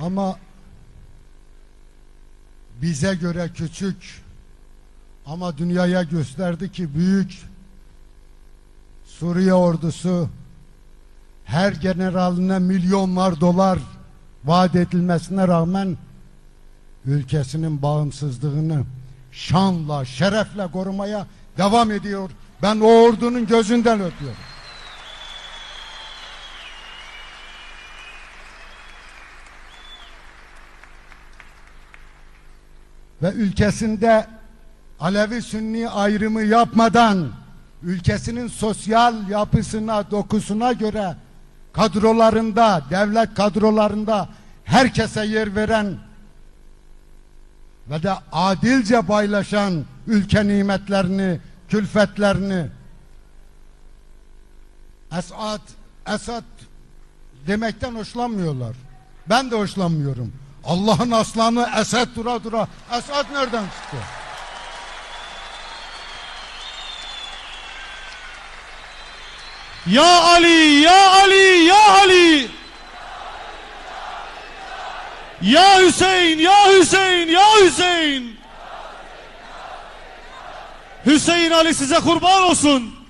Ama bize göre küçük ama dünyaya gösterdi ki büyük Suriye ordusu her generaline milyonlar dolar vaat edilmesine rağmen ülkesinin bağımsızlığını şanla, şerefle korumaya devam ediyor. Ben o ordunun gözünden öpüyorum. Ve ülkesinde Alevi Sünni ayrımı yapmadan ülkesinin sosyal yapısına, dokusuna göre kadrolarında, devlet kadrolarında herkese yer veren ve de adilce paylaşan ülke nimetlerini, külfetlerini Esad, Esad demekten hoşlanmıyorlar. Ben de hoşlanmıyorum. Allah'ın aslanı Esad dura dura. Esad nereden çıktı? Ya Ali, ya Ali, ya Ali. Ya Hüseyin, ya Hüseyin, ya Hüseyin. Hüseyin Ali size kurban olsun.